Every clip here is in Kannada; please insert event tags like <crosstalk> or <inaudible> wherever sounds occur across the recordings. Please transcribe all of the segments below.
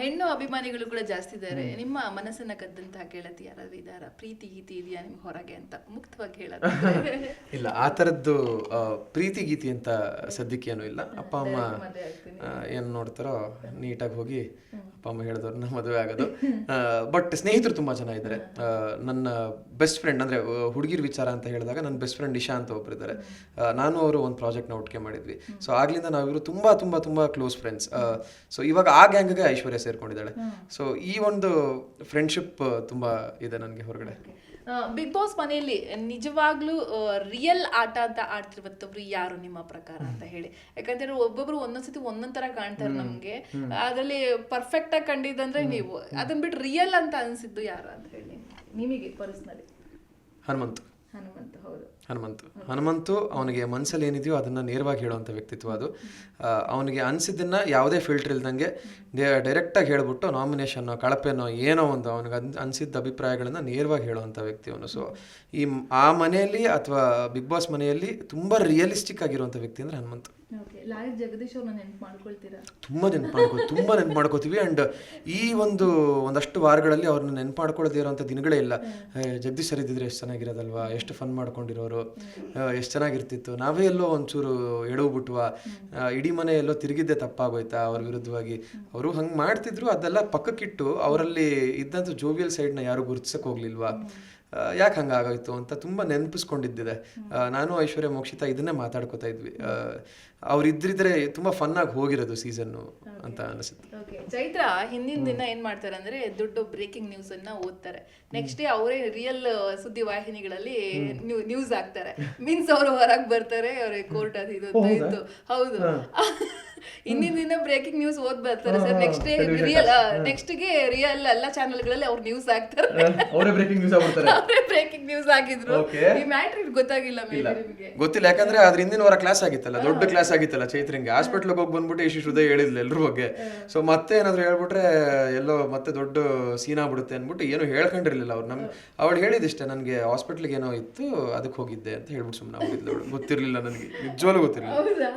ಹೆಣ್ಣು ಅಭಿಮಾನಿಗಳು ಕೂಡ ಜಾಸ್ತಿ ಇದ್ದಾರೆ. ನಿಮ್ಮ ಮನಸ್ಸನ್ನ ಕದ್ದಂತಹ ಗೆಳತಿ ಯಾರಾದ್ರೂ ಇದಾರ ಪ್ರೀತಿ ಗೀತಿ ಇದೆಯಾ ನಿಮ್ಗೆ ಹೊರಗೆ ಅಂತ? ಮುಕ್ತವಾಗಿ ಹೇಳೋದು. ಇಲ್ಲ ಆ ತರದ್ದು ಪ್ರೀತಿ ಗೀತಿ ಅಂತ ಸದ್ಯಕ್ಕೆ ಏನೂ ಇಲ್ಲ. ಅಪ್ಪ ಅಮ್ಮ ಏನ್ ನೋಡ್ತಾರೋ ನೀಟಾಗಿ ಹೋಗಿ ಅಪ್ಪ ಅಮ್ಮ ಹೇಳಿದವ್ರನ್ನ ಮದುವೆ ಆಗೋದು. ಬಟ್ ಸ್ನೇಹಿತರು ತುಂಬಾ ಜನ ಇದ್ದಾರೆ. ನನ್ನ ಬೆಸ್ಟ್ ಫ್ರೆಂಡ್ ಅಂದ್ರೆ ಹುಡುಗಿರ್ ವಿಚಾರ ಅಂತ ಹೇಳಿದಾಗ ನನ್ನ ಬೆಸ್ಟ್ ಫ್ರೆಂಡ್ ಇಶಾ ಅಂತ ಒಬ್ಬರಿದ್ದಾರೆ ನಾನು ಅವರು ಒಂದು ನ ಒಟ್ಟಿಗೆ ಮಾಡಿದ್ವಿ. ಸೊ ಆಗ್ಲಿಂದ ನಾವಿವರು ತುಂಬಾ ತುಂಬಾ ತುಂಬಾ ಕ್ಲೋಸ್ ಫ್ರೆಂಡ್ಸ್ ಸೊ ಇವಾಗ ಆ ಗ್ಯಾಂಗ್ಗೆ ಐಶ್ವರ್ಯ ಸೇರ್ಕೊಂಡಿದ್ದಾಳೆ. ಸೊ ಈ ಒಂದು ಫ್ರೆಂಡ್ಶಿಪ್ ತುಂಬಾ ಇದೆ ನನಗೆ ಹೊರಗಡೆ. ಬಿಗ್ ಬಾಸ್ ಮನೆಯಲ್ಲಿ ನಿಜವಾಗ್ಲೂ ರಿಯಲ್ ಆಟ ಅಂತ ಆಡ್ತಿರುವಂತವ್ರು ಯಾರು ನಿಮ್ಮ ಪ್ರಕಾರ ಅಂತ ಹೇಳಿ. ಯಾಕಂದ್ರೆ ಒಬ್ಬೊಬ್ರು ಒಂದೊಂದ್ಸತಿ ಒಂದೊಂದ್ ತರ ಕಾಣ್ತಾರೆ ನಮ್ಗೆ. ಅದ್ರಲ್ಲಿ ಪರ್ಫೆಕ್ಟ್ ಆಗಿ ಕಂಡಿದ್ದಂದ್ರೆ ನೀವು. ಅದನ್ನ ಬಿಟ್ಟು ರಿಯಲ್ ಅಂತ ಅನ್ಸಿದ್ದು ಯಾರು ಅಂತ ಹೇಳಿ? ನಿಮಗೆ ಪರ್ಸ್ನಲಿ ಹನುಮಂತ್. ಹನುಮಂತ ಹನುಮಂತು. ಹನುಮಂತು ಅವನಿಗೆ ಮನಸ್ಸಲ್ಲಿ ಏನಿದೆಯೋ ಅದನ್ನು ನೇರವಾಗಿ ಹೇಳುವಂಥ ವ್ಯಕ್ತಿತ್ವ ಅದು. ಅವನಿಗೆ ಅನಿಸಿದ್ದನ್ನು ಯಾವುದೇ ಫಿಲ್ಟರ್ ಇಲ್ದಂಗೆ ಡೈರೆಕ್ಟಾಗಿ ಹೇಳಿಬಿಟ್ಟು ನಾಮಿನೇಷನ್ನು ಕಳಪೆನೋ ಏನೋ ಒಂದು ಅವನಿಗೆ ಅನ್, ಅನಿಸಿದ್ದ ಅಭಿಪ್ರಾಯಗಳನ್ನು ನೇರವಾಗಿ ಹೇಳುವಂಥ ವ್ಯಕ್ತಿ ಅವನು. ಸೊ ಈ ಆ ಮನೆಯಲ್ಲಿ ಅಥವಾ ಬಿಗ್ ಬಾಸ್ ಮನೆಯಲ್ಲಿ ತುಂಬ ರಿಯಲಿಸ್ಟಿಕ್ ಆಗಿರುವಂಥ ವ್ಯಕ್ತಿ ಅಂದರೆ ಹನುಮಂತು. ಲಾಯರ್ ಜಗದೀಶ್ ಅವ್ರನ್ನ ನೆನ್ಪು ಮಾಡ್ಕೊಳ್ತೀರಾ? ತುಂಬ ನೆನ್ಪು ಮಾಡ್ಕೋ ತುಂಬ ನೆನ್ಪು ಮಾಡ್ಕೋತೀವಿ. ಆ್ಯಂಡ್ ಈ ಒಂದು ಒಂದಷ್ಟು ವಾರಗಳಲ್ಲಿ ಅವ್ರನ್ನ ನೆನ್ಪು ಮಾಡ್ಕೊಳ್ಳದೇ ಇರೋಂಥ ದಿನಗಳೇ ಇಲ್ಲ. ಜಗದೀಶ್ ಸರ್ ಇದ್ದಿದ್ರೆ ಎಷ್ಟು ಚೆನ್ನಾಗಿರೋದಲ್ವಾ? ಎಷ್ಟು ಫನ್ ಮಾಡ್ಕೊಂಡಿರೋರು? ಎಷ್ಟು ಚೆನ್ನಾಗಿರ್ತಿತ್ತು? ನಾವೇ ಎಲ್ಲೋ ಒಂಚೂರು ಎಡವು ಬಿಟ್ವಾ ಆ, ಇಡೀ ಮನೆ ಎಲ್ಲೋ ತಿರುಗಿದ್ದೆ ತಪ್ಪಾಗೋಯ್ತಾ ಅವ್ರ ವಿರುದ್ಧವಾಗಿ? ಅವರು ಹಂಗೆ ಮಾಡ್ತಿದ್ರು ಅದೆಲ್ಲ ಪಕ್ಕಕ್ಕಿಟ್ಟು ಅವರಲ್ಲಿ ಇದ್ದಂಥ ಜೋವಿಯಲ್ ಸೈಡ್ನ ಯಾರು ಗುರುತಿಸಕ್ಕೆ ಹೋಗ್ಲಿಲ್ವಾ? ಯಾಕೆ ಹಂಗಾಗೋಯ್ತು ಅಂತ ತುಂಬ ನೆನಪಿಸ್ಕೊಂಡಿದ್ದಿದೆ. ನಾನು ಐಶ್ವರ್ಯ ಮೋಕ್ಷಿತ ಇದನ್ನೇ ಮಾತಾಡ್ಕೋತಾ ಇದ್ವಿ. ಆ, ಅವ್ರು ಇದ್ರಿದ್ರೆ ತುಂಬ ಫನ್ನಾಗಿ ಹೋಗಿರೋದು ಸೀಸನ್ನು ಅಂತ ಅನಿಸುತ್ತೆ. ಚೈತ್ರ ಹಿಂದಿನ ದಿನ ಏನ್ ಮಾಡ್ತಾರೆ ಅಂದ್ರೆ ದೊಡ್ಡ ಬ್ರೇಕಿಂಗ್ ನ್ಯೂಸ್ ಅನ್ನ ಓದ್ತಾರೆ. ನೆಕ್ಸ್ಟ್ ಡೇ ಅವರೇ ರಿಯಲ್ ಸುದ್ದಿ ವಾಹಿನಿಗಳಲ್ಲಿ ನ್ಯೂಸ್ ಆಗ್ತಾರೆ ಮೀನ್ಸ್ ಅವರು ಹೊರಗೆ ಬರ್ತಾರೆ ಅವ್ರಿಗೆ ಕೋರ್ಟ್ ಅದು ಇದು ಹೌದು? <laughs> ಹಿಂದಿನ ದಿನ ಬ್ರೇಕಿಂಗ್ ನ್ಯೂಸ್ ಓದ್ ಬರ್ತಾರೆ ಸರ್. ನೆಕ್ಸ್ಟ್ ಡೇ ರಿಯಲ್ ನೆಕ್ಸ್ಟ್ಗೆ ರಿಯಲ್ ಎಲ್ಲ ಚಾನೆಲ್ಗಳಲ್ಲಿ ಅವ್ರು ನ್ಯೂಸ್ ಆಗ್ತಾರೆ ಅವರೇ ಬ್ರೇಕಿಂಗ್ ನ್ಯೂಸ್ ಆಗ್ಬಿಡ್ತಾರೆ. <laughs> ಅವರೇ ಬ್ರೇಕಿಂಗ್ ನ್ಯೂಸ್ ಆಗಿದ್ರು. ಈ ಮ್ಯಾಟ್ರ್ ಗೊತ್ತಾಗಿಲ್ಲ ಮೇಲೆ ನಿಮ್ಗೆ. ಗೊತ್ತಿಲ್ಲ. ಯಾಕಂದ್ರೆ ಅದ್ರ ಹಿಂದಿನ ವಾರ ಕ್ಲಾಸ್ ಆಗಿತ್ತಲ್ಲ ದೊಡ್ಡ ಕ್ಲಾಸ್ ಆಗಿತ್ತಲ್ಲ ಚೈತ್ರಿಂಗೆ. ಹಾಸ್ಪಿಟ್ಲ್ ಹೋಗಿ ಬಂದ್ಬಿಟ್ಟು ಇಷ್ಟು ಹೃದಯ ಹೇಳಿದ್ಲು ಎಲ್ರ ಬಗ್ಗೆ. ಸೊ ಮತ್ತೆ ಏನಾದ್ರು ಹೇಳ್ಬಿಟ್ರೆ ಎಲ್ಲೋ ಮತ್ತೆ ದೊಡ್ಡ ಸೀನ್ ಆಗ್ಬಿಡುತ್ತೆ ಅಂದ್ಬಿಟ್ಟು ಏನು ಹೇಳ್ಕೊಂಡಿರ್ಲಿಲ್ಲ ಅವ್ರು. ನಮ್ ಅವಳು ಹೇಳಿದಿಷ್ಟೇ ನನಗೆ ಹಾಸ್ಪಿಟ್ಲಿಗೆ ಏನೋ ಇತ್ತು ಅದಕ್ಕೆ ಹೋಗಿದ್ದೆ ಅಂತ ಹೇಳ್ಬಿಟ್ಟು ಸುಮ್ಮನೆ ಹೋಗಿದ್ಲು ಅವಳು. ಗೊತ್ತಿರ್ಲಿಲ್ಲ ನನಗೆ. ನಿಜವಾಗ್ಲೂ ಗೊತ್ತಿರಲಿಲ್ಲ. ಹೌದಾ?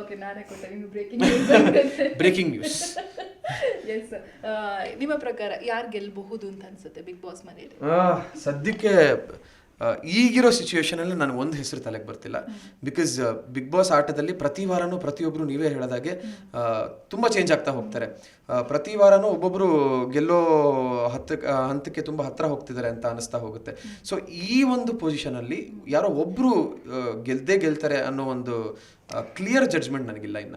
ಓಕೆ ನಾನೇ ಕೊಟ್ಟೆ. ನಿಮ್ಗೆ ಬ್ರೇಕಿಂಗ್ ನ್ಯೂಸ್ ಎಸ್ ನಿಮ್ಮ ಪ್ರಕಾರ ಯಾರು ಗೆಲ್ಲಬಹುದು ಅಂತ ಅನ್ಸುತ್ತೆ ಬಿಗ್ ಬಾಸ್ ಮನೆಯಲ್ಲಿ? ಸದ್ಯಕ್ಕೆ ಈಗಿರೋ ಸಿಚುವೇಶನ್ ಅಲ್ಲಿ ನನಗೆ ಒಂದು ಹೆಸರು ತಲೆಗೆ ಬರ್ತಿಲ್ಲ. ಬಿಕಾಸ್ ಬಿಗ್ ಬಾಸ್ ಆಟದಲ್ಲಿ ಪ್ರತಿ ವಾರನೂ ಪ್ರತಿಯೊಬ್ಬರು ನೀವೇ ಹೇಳೋದಾಗೆ ತುಂಬ ಚೇಂಜ್ ಆಗ್ತಾ ಹೋಗ್ತಾರೆ. ಪ್ರತಿ ವಾರನೂ ಒಬ್ಬೊಬ್ಬರು ಗೆಲ್ಲೋ ಹತ್ತ ಹಂತಕ್ಕೆ ತುಂಬ ಹತ್ತಿರ ಹೋಗ್ತಿದ್ದಾರೆ ಅಂತ ಅನಿಸ್ತಾ ಹೋಗುತ್ತೆ. ಸೊ ಈ ಒಂದು ಪೊಸಿಷನಲ್ಲಿ ಯಾರೋ ಒಬ್ಬರು ಗೆಲ್ಲದೆ ಗೆಲ್ದೇ ಗೆಲ್ತಾರೆ ಅನ್ನೋ ಒಂದು ಕ್ಲಿಯರ್ ಜಡ್ಜ್ಮೆಂಟ್ ನನಗಿಲ್ಲ ಇನ್ನ.